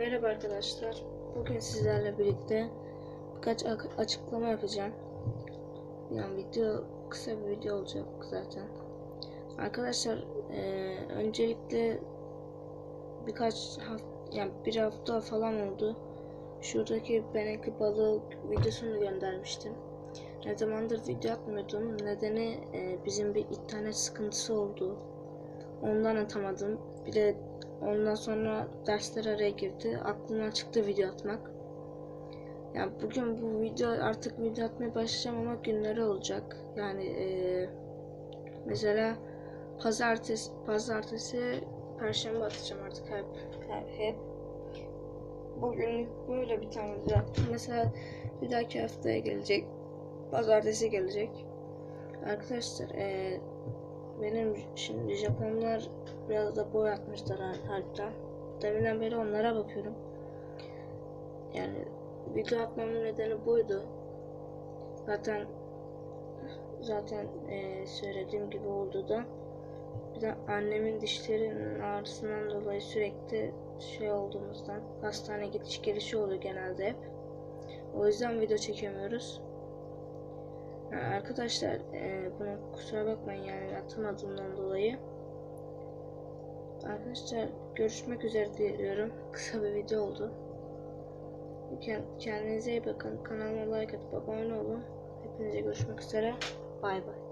Merhaba arkadaşlar. Bugün sizlerle birlikte birkaç açıklama yapacağım. Yani video kısa bir video olacak zaten. Arkadaşlar eee, öncelikle birkaç hafta yani bir hafta falan oldu. Şuradaki benekli balığı videosunu göndermiştim. Ne zamandır video atmıyordum. Nedeni eee, bizim bir internet sıkıntısı oldu. Ondan atamadım. Bir de ondan sonra dersler araya girdi. Aklımdan çıktı video atmak. Yani bugün bu video artık video atmaya başlayacağım ama günleri olacak. Yani eee, mesela pazartesi, pazartesi, perşembe atacağım artık hep. Hep. hep. Bugün böyle bir tane video attım. Mesela bir dahaki haftaya gelecek. Pazartesi gelecek. Arkadaşlar eee benim şimdi Japonlar biraz da boy atmışlar har- harbiden. Deminden beri onlara bakıyorum. Yani video atmamın nedeni buydu. Zaten zaten eee, söylediğim gibi oldu da. Bir de annemin dişlerinin ağrısından dolayı sürekli şey olduğumuzdan hastane gidiş gelişi oluyor genelde hep. O yüzden video çekemiyoruz. Ha, arkadaşlar e, bunu kusura bakmayın yani atamadığımdan dolayı. Arkadaşlar görüşmek üzere diyorum. Kısa bir video oldu. Kend- Kendinize iyi bakın. Kanalıma like atıp abone olun. Hepinize görüşmek üzere. Bay bay.